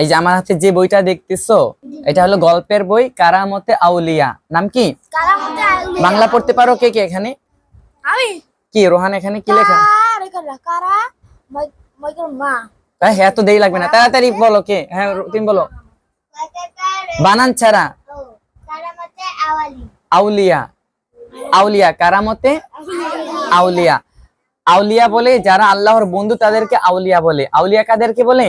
এই যে আমার হাতে যে বইটা দেখতেছো এটা হলো গল্পের বই কারামতে আউলিয়া। নাম কি? কারামতে আউলিয়া। বাংলা পড়তে পারো কে কে এখানে? আমি? কি রোহান এখানে কি লেখা? হ্যাঁ তো দেরি লাগবে না। তাড়াতাড়ি বলো কে? হ্যাঁ তুমি বলো। বানান ছাড়া। আউলিয়া। আউলিয়া কারামতে আউলিয়া। আউলিয়া বলে যারা আল্লাহর বন্ধু তাদেরকে আউলিয়া বলে। আউলিয়া কাদেরকে বলে?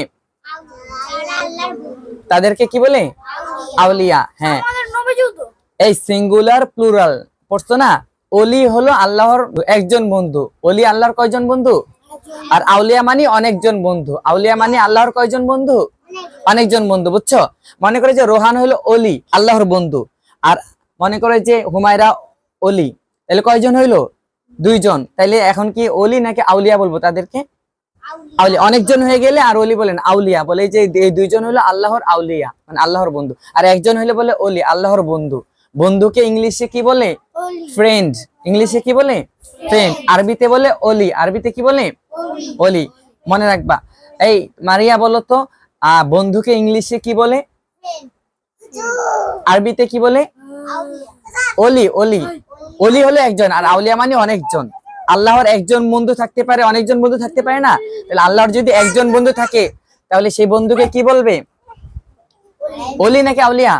তাদেরকে কি বলে? আউলিয়া। হ্যাঁ। এই সিঙ্গুলার প্লুরাল পড়ছো না? অলি হলো আল্লাহর একজন বন্ধু। অলি আল্লাহর কয়জন বন্ধু? আর আউলিয়া মানে অনেকজন বন্ধু। আউলিয়া মানে আল্লাহর কয়জন বন্ধু? অনেকজন। বন্ধু বুঝছ? মনে করে যে রোহান হলো অলি আল্লাহর বন্ধু। আর মনে করে যে হুমায়রা অলি তাহলে কয়জন হইল? দুইজন। তাইলে এখন কি অলি নাকি আউলিয়া বলব তাদেরকে? অনেকজন হয়ে গেলে আর অলি বলেন আউলিয়া বলে যে এই দুইজন হলো আল্লাহর আউলিয়া মানে আল্লাহর বন্ধু। আর একজন হলে বলে অলি আল্লাহর বন্ধু। বন্ধুকে ইংলিশে কি বলে? ফ্রেন্ড। ইংলিশে কি বলে? ফ্রেন্ড। আরবিতে বলে অলি আরবিতে কি বলে? ওলি। অলি মনে রাখবা। এই মারিয়া বলো তো আহ, বন্ধুকে ইংলিশে কি বলে? আরবিতে কি বলে? অলি অলি অলি হলো একজন আর আউলিয়া মানে অনেকজন। আল্লাহর একজন বন্ধু থাকতে পারে, অনেকজন বন্ধু থাকতে পারে না? তাহলে আল্লাহর যদি একজন বন্ধু থাকে, তাহলে সেই বন্ধুকে কি বলবে? অলি নাকি আউলিয়া?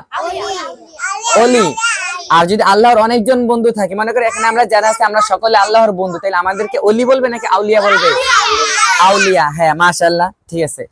অলি। আর যদি আল্লাহর অনেকজন বন্ধু থাকে, মনে করে এখানে আমরা যারা আছে, আমরা সকলে আল্লাহর বন্ধু, তাহলে আমাদেরকে অলি বলবে নাকি আউলিয়া বলবে? আউলিয়া হ্যাঁ মাশাল্লাহ ঠিক আছে।